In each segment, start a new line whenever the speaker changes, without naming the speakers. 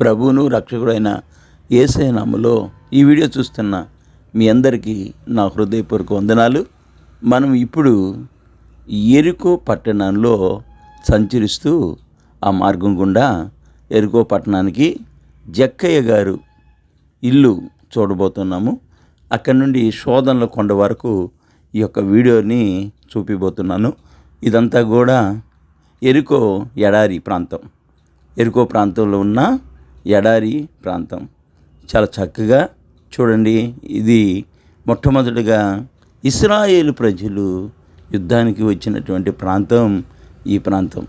ప్రభువును రక్షకుడైన ఏసైనామలో ఈ వీడియో చూస్తున్న మీ అందరికీ నా హృదయపూర్వక వందనాలు. మనం ఇప్పుడు ఎరుకో పట్టణంలో సంచరిస్తూ ఆ మార్గం గుండా ఎరుకో పట్టణానికి జక్కయ్య గారు ఇల్లు చూడబోతున్నాము. అక్కడి నుండి శోధనల కొండ వరకు ఈ యొక్క వీడియోని చూపిబోతున్నాను. ఇదంతా కూడా ఎరుకో ఎడారి ప్రాంతం. ఎరుకో ప్రాంతంలో ఉన్న ఎడారి ప్రాంతం. చాలా చక్కగా చూడండి ఇది మొట్టమొదటిగా ఇస్రాయేల్ ప్రజలు యుద్ధానికి వచ్చినటువంటి ప్రాంతం ఈ ప్రాంతం.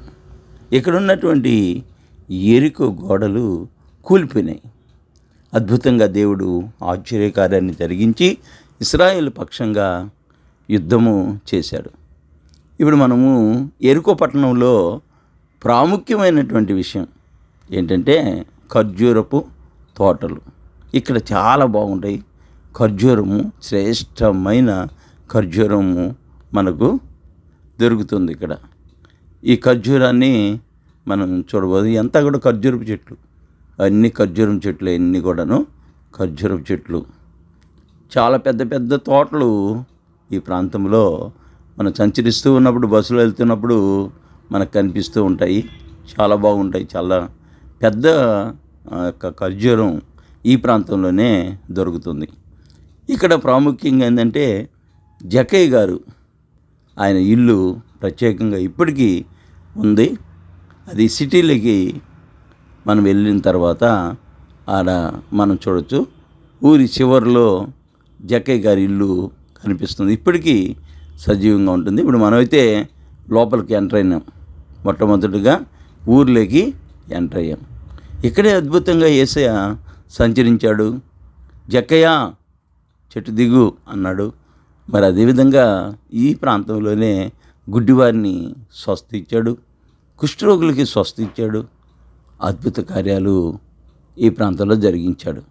ఇక్కడ ఉన్నటువంటి ఎరుకో గోడలు కూలిపోయినాయి. అద్భుతంగా దేవుడు ఆశ్చర్యకార్యాన్ని జరిగించి ఇస్రాయేల్ పక్షంగా యుద్ధము చేశాడు. ఇప్పుడు మనము ఎరుకో పట్టణంలో ప్రాముఖ్యమైనటువంటి విషయం ఏంటంటే ఖర్జూరపు తోటలు. ఇక్కడ చాలా బాగుంటాయి. ఖర్జూరము శ్రేష్టమైన ఖర్జూరము మనకు దొరుకుతుంది ఇక్కడ. ఈ ఖర్జూరాన్ని మనం చూడబోదు. ఎంత కూడా ఖర్జూరపు చెట్లు. అన్ని ఖర్జూరం చెట్లు అన్నీ కూడాను ఖర్జూరపు చెట్లు. చాలా పెద్ద పెద్ద తోటలు ఈ ప్రాంతంలో మనం సంచరిస్తూ ఉన్నప్పుడు బస్సులో వెళ్తున్నప్పుడు మనకు కనిపిస్తూ ఉంటాయి. చాలా బాగుంటాయి. చాలా పెద్ద యొక్క ఖర్జూరం ఈ ప్రాంతంలోనే దొరుకుతుంది. ఇక్కడ ప్రాముఖ్యంగా ఏంటంటే జకయ్య గారు ఆయన ఇల్లు ప్రత్యేకంగా ఇప్పటికీ ఉంది. అది సిటీలోకి మనం వెళ్ళిన తర్వాత ఆడ మనం చూడొచ్చు. ఊరి చివరిలో జక్కయ్య గారి ఇల్లు కనిపిస్తుంది. ఇప్పటికీ సజీవంగా ఉంటుంది. ఇప్పుడు మనమైతే లోపలికి ఎంటర్ అయినాం. మొట్టమొదటిగా ఊర్లోకి ఎంటర్ అయ్యాం. ఇక్కడే అద్భుతంగా ఏసయ్య సంచరించాడు. జక్కయ్య చెట్టు దిగు అన్నాడు. మరి అదేవిధంగా ఈ ప్రాంతంలోనే గుడ్డివారిని స్వస్థ ఇచ్చాడు కుష్ఠరోగులకి స్వస్థ ఇచ్చాడు అద్భుత కార్యాలు ఈ ప్రాంతంలో జరిగించాడు.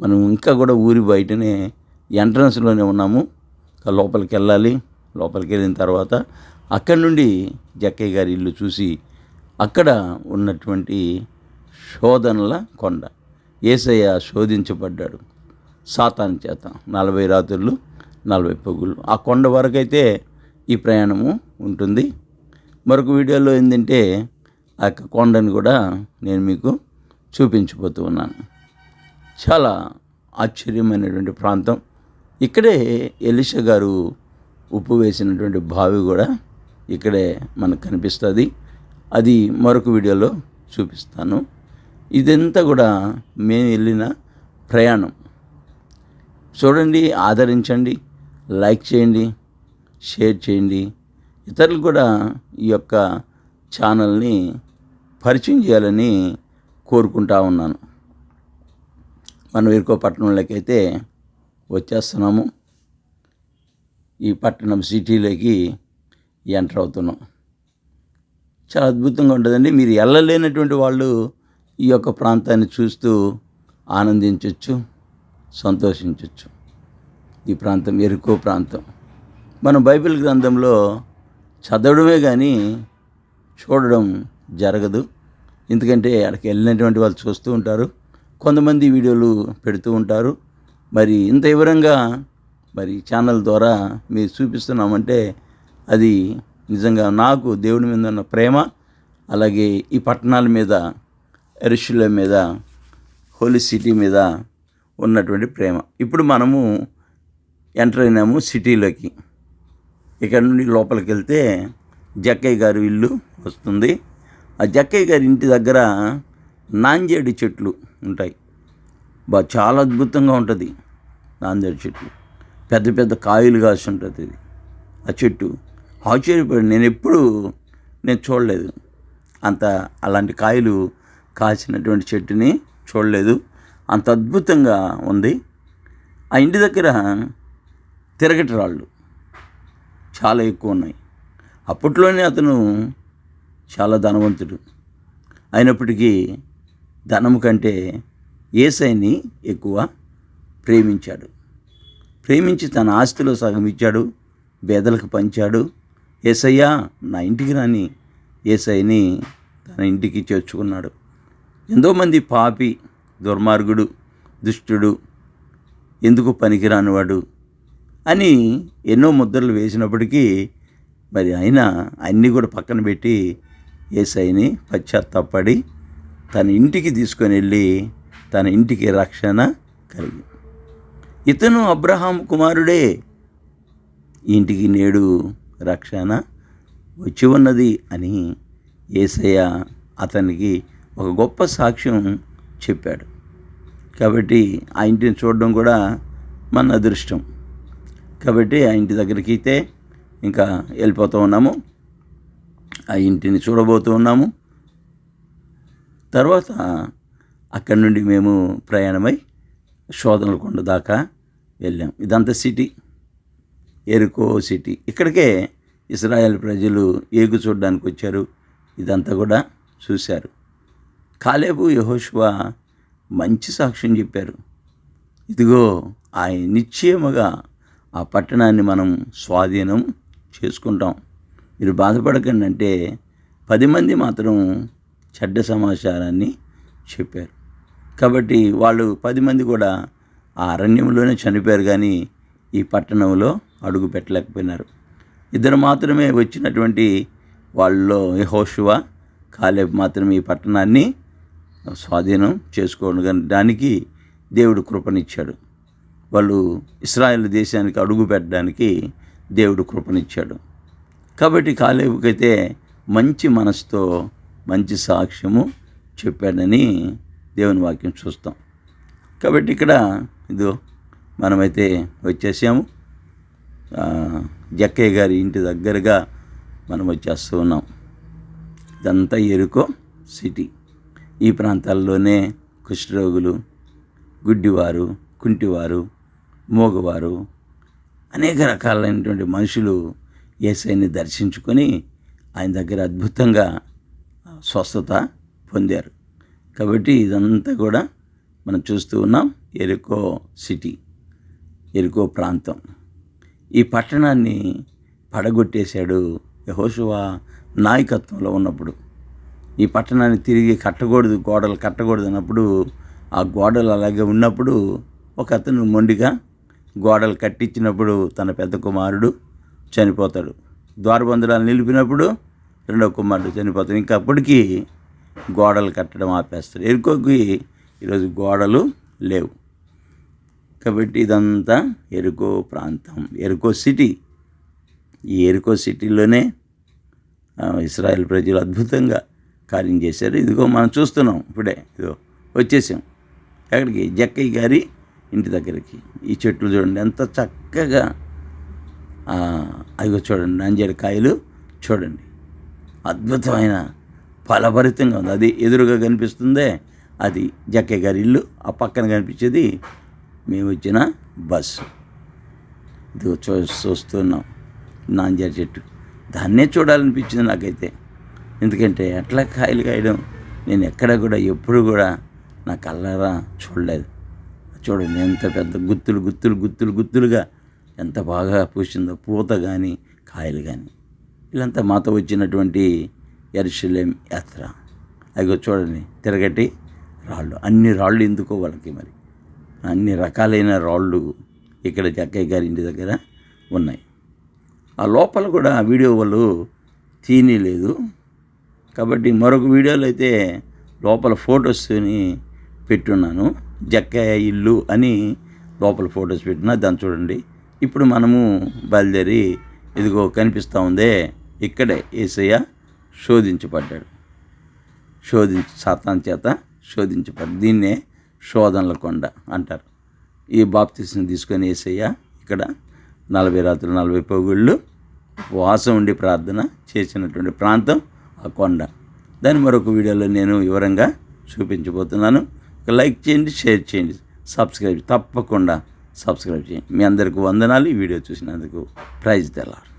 మనం ఇంకా కూడా ఊరి బయటనే ఎంట్రన్స్లోనే ఉన్నాము. లోపలికి వెళ్ళాలి. లోపలికి వెళ్ళిన తర్వాత అక్కడి నుండి జక్కయ్య గారి ఇల్లు చూసి అక్కడ ఉన్నటువంటి శోధనల కొండ. ఏసయ్య శోధించబడ్డాడు. సాతాన్ చేత నలభై రాత్రులు నలభై పొగులు. ఆ కొండ వరకైతే ఈ ప్రయాణము ఉంటుంది. మరొక వీడియోలో ఏంటంటే ఆ యొక్క కొండను కూడా నేను మీకు చూపించబోతూ ఉన్నాను. చాలా ఆశ్చర్యమైనటువంటి ప్రాంతం. ఇక్కడే ఎలిష గారు ఉప్పు వేసినటువంటి బావి కూడా ఇక్కడే మనకు కనిపిస్తుంది. అది మరొక వీడియోలో చూపిస్తాను. ఇదంతా కూడా మేము వెళ్ళిన ప్రయాణం. చూడండి ఆదరించండి లైక్ చేయండి షేర్ చేయండి. ఇతరులు కూడా ఈ యొక్క ఛానల్ని పరిచయం చేయాలని కోరుకుంటా ఉన్నాను. మనం ఇరుకో పట్టణంలోకి అయితే వచ్చేస్తున్నాము. ఈ పట్టణం సిటీలోకి ఎంటర్ అవుతున్నాం. చాలా అద్భుతంగా ఉంటుందండి. మీరు వెళ్ళలేనటువంటి వాళ్ళు ఈ యొక్క ప్రాంతాన్ని చూస్తూ ఆనందించవచ్చు సంతోషించవచ్చు ఈ ప్రాంతం ఎరుకో ప్రాంతం. మనం బైబిల్ గ్రంథంలో చదవడమే కానీ చూడడం జరగదు. ఎందుకంటే అక్కడికి వెళ్ళినటువంటి వాళ్ళు చూస్తూ ఉంటారు. కొంతమంది వీడియోలు పెడుతూ ఉంటారు. మరి ఇంత వివరంగా మరి ఛానల్ ద్వారా మీరు చూపిస్తున్నామంటే అది నిజంగా నాకు దేవుడి మీద ఉన్న ప్రేమ అలాగే ఈ పట్టణాల మీద ఎరుషుల మీద హోలీ సిటీ మీద ఉన్నటువంటి ప్రేమ. ఇప్పుడు మనము ఎంటర్ అయినాము సిటీలోకి. ఇక్కడ నుండి లోపలికి వెళ్తే జక్కయ్య గారి ఇల్లు వస్తుంది. ఆ జక్కయ్య గారి ఇంటి దగ్గర నాంజేడి చెట్లు ఉంటాయి. బా చాలా అద్భుతంగా ఉంటుంది నాందేడు చెట్లు పెద్ద పెద్ద కాయలు కాసి ఉంటుంది ఇది. ఆ చెట్టు ఆశ్చర్యపడి నేను ఎప్పుడు నేను చూడలేదు. అంత అలాంటి కాయలు కాసినటువంటి చెట్టుని చూడలేదు. అంత అద్భుతంగా ఉంది. ఆ ఇంటి దగ్గర తిరగటి రాళ్ళు చాలా ఎక్కువ ఉన్నాయి. అప్పట్లోనే అతను చాలా ధనవంతుడు. అయినప్పటికీ ధనము కంటే ఏసైని ఎక్కువ ప్రేమించాడు. ప్రేమించి తన ఆస్తిలో సగం ఇచ్చాడు పేదలకు పంచాడు. ఏసయ్యా నా ఇంటికి రాని ఏసైని తన ఇంటికి చేర్చుకున్నాడు. ఎంతోమంది పాపి దుర్మార్గుడు దుష్టుడు ఎందుకు పనికిరానివాడు అని ఎన్నో ముద్రలు వేసినప్పటికీ మరి ఆయన అన్నీ కూడా పక్కన పెట్టి ఏసైని పశ్చాత్తాపడి తన ఇంటికి తీసుకొని వెళ్ళి తన ఇంటికి రక్షణ కలిగి. ఇతను అబ్రహాం కుమారుడే. ఇంటికి నేడు రక్షణ వచ్చి ఉన్నది అని ఏసయ్య అతనికి ఒక గొప్ప సాక్ష్యం చెప్పాడు. కాబట్టి ఆ ఇంటిని చూడడం కూడా మన అదృష్టం. కాబట్టి ఆ ఇంటి దగ్గరికి అయితే ఇంకా వెళ్ళిపోతూ ఉన్నాము. ఆ ఇంటిని చూడబోతూ ఉన్నాము. తర్వాత అక్కడి నుండి మేము ప్రయాణమై శోధనల కొండ దాకా వెళ్ళాం. ఇదంతా సిటీ. ఎరుకో సిటీ. ఇక్కడికే ఇస్రాయల్ ప్రజలు ఏగు చూడడానికి వచ్చారు. ఇదంతా కూడా చూశారు. కాలేబు యహోష్వా మంచి సాక్ష్యం చెప్పారు. ఇదిగో ఆయన నిశ్చయముగా ఆ పట్టణాన్ని మనం స్వాధీనం చేసుకుంటాం. మీరు బాధపడకండి అంటే పది మంది మాత్రం చెడ్డ సమాచారాన్ని చెప్పారు. కాబట్టి వాళ్ళు పది మంది కూడా ఆ అరణ్యంలోనే చనిపోయారు కానీ ఈ పట్టణంలో అడుగు పెట్టలేకపోయినారు. ఇద్దరు మాత్రమే వచ్చినటువంటి వాళ్ళలో యహోషువ కాలేబ్ మాత్రమే ఈ పట్టణాన్ని స్వాధీనం చేసుకోవడానికి దేవుడు కృపనిచ్చాడు. వాళ్ళు ఇస్రాయల్ దేశానికి అడుగు పెట్టడానికి దేవుడు కృపనిచ్చాడు. కాబట్టి కాలేబుకైతే మంచి మనసుతో మంచి సాక్ష్యము చెప్పాడని దేవుని వాక్యం చూస్తాం. కాబట్టి ఇక్కడ ఇదో మనమైతే వచ్చేసాము. జక్కయ్య గారి ఇంటి దగ్గరగా మనం వచ్చేస్తూ ఉన్నాం. ఇదంతా ఎరుకో సిటీ. ఈ ప్రాంతాల్లోనే కుష్ఠరోగులు గుడ్డివారు కుంటివారు మోగవారు అనేక రకాలైనటువంటి మనుషులు ఏసైని దర్శించుకొని ఆయన దగ్గర అద్భుతంగా స్వస్థత పొందారు. కాబట్టి ఇదంతా కూడా మనం చూస్తూ ఉన్నాం ఎరుకో సిటీ ఎరుకో ప్రాంతం. ఈ పట్టణాన్ని పడగొట్టేశాడు యహోషువా నాయకత్వంలో ఉన్నప్పుడు. ఈ పట్టణాన్ని తిరిగి కట్టకూడదు గోడలు కట్టకూడదు అన్నప్పుడు ఆ గోడలు అలాగే ఉన్నప్పుడు ఒక అతను మొండిగా గోడలు కట్టించినప్పుడు తన పెద్ద కుమారుడు చనిపోతాడు. ద్వారబంధురాలు నిలిపినప్పుడు రెండో కుమారుడు చనిపోతాడు. ఇంకా అప్పటికి గోడలు కట్టడం ఆపేస్తారు. ఎరుకోకి ఈరోజు గోడలు లేవు. కాబట్టి ఇదంతా ఎరుకో ప్రాంతం ఎరుకో సిటీ. ఈ ఎరుకో సిటీలోనే ఇస్రాయెల్ ప్రజలు అద్భుతంగా కార్యం చేశారు. ఇదిగో మనం చూస్తున్నాం ఇప్పుడే. ఇదిగో వచ్చేసాం. ఎక్కడికి? జక్కయ్య గారి ఇంటి దగ్గరికి. ఈ చెట్లు చూడండి ఎంత చక్కగా అవిగో చూడండి నంజేడు కాయలు చూడండి. అద్భుతమైన ఫలభరితంగా ఉంది. అది ఎదురుగా కనిపిస్తుందే. అది జక్కయ్య గారి ఇల్లు. ఆ పక్కన కనిపించేది మేము వచ్చిన బస్సు. ఇదిగో చూ చూస్తున్నాం. నాంజారి చెట్టు. దాన్నే చూడాలనిపించింది నాకైతే. ఎందుకంటే ఎట్లా కాయలు కాయడం నేను ఎక్కడ కూడా ఎప్పుడు కూడా నా కళ్ళారా చూడలేదు. చూడండి ఎంత పెద్ద గుత్తులు గుత్తులు గుత్తులు గుత్తులుగా ఎంత బాగా పూసిందో పూత కానీ కాయలు కానీ వీళ్ళంతా మాతో వచ్చినటువంటి ఎరుషలేం యాత్ర. అదిగో చూడండి తిరగటి రాళ్ళు. అన్ని రాళ్ళు ఎందుకో వాళ్ళకి మరి? అన్ని రకాలైన రాళ్ళు ఇక్కడ జక్కయ్య గారి ఇంటి దగ్గర ఉన్నాయి. ఆ లోపల కూడా వీడియో వాళ్ళు తీయలేదు కాబట్టి మరొక వీడియోలో అయితే లోపల ఫొటోస్ని పెట్టున్నాను. జక్కయ్య ఇల్లు అని లోపల ఫొటోస్ పెట్టినా దాన్ని చూడండి. ఇప్పుడు మనము బయలుదేరి ఇదిగో కనిపిస్తూ ఉందే. ఇక్కడే ఏసయ్య శోధించబడ్డాడు. శోధించి సాతాన్ చేత శోధించబడ్డాడు దీన్నే శోధనల కొండ అంటారు. ఈ బాప్తిస్ని తీసుకొని ఏసయ్య ఇక్కడ నలభై రాత్రులు నలభై పొగుళ్ళు వాసం ఉండి ప్రార్థన చేసినటువంటి ప్రాంతం ఆ కొండ. దాన్ని మరొక వీడియోలో నేను వివరంగా చూపించబోతున్నాను. ఒక లైక్ చేయండి షేర్ చేయండి సబ్స్క్రైబ్ తప్పకుండా సబ్స్క్రైబ్ చేయండి. మీ అందరికీ వందనాలు. ఈ వీడియో చూసినందుకు ప్రైజ్ తెల్లారు.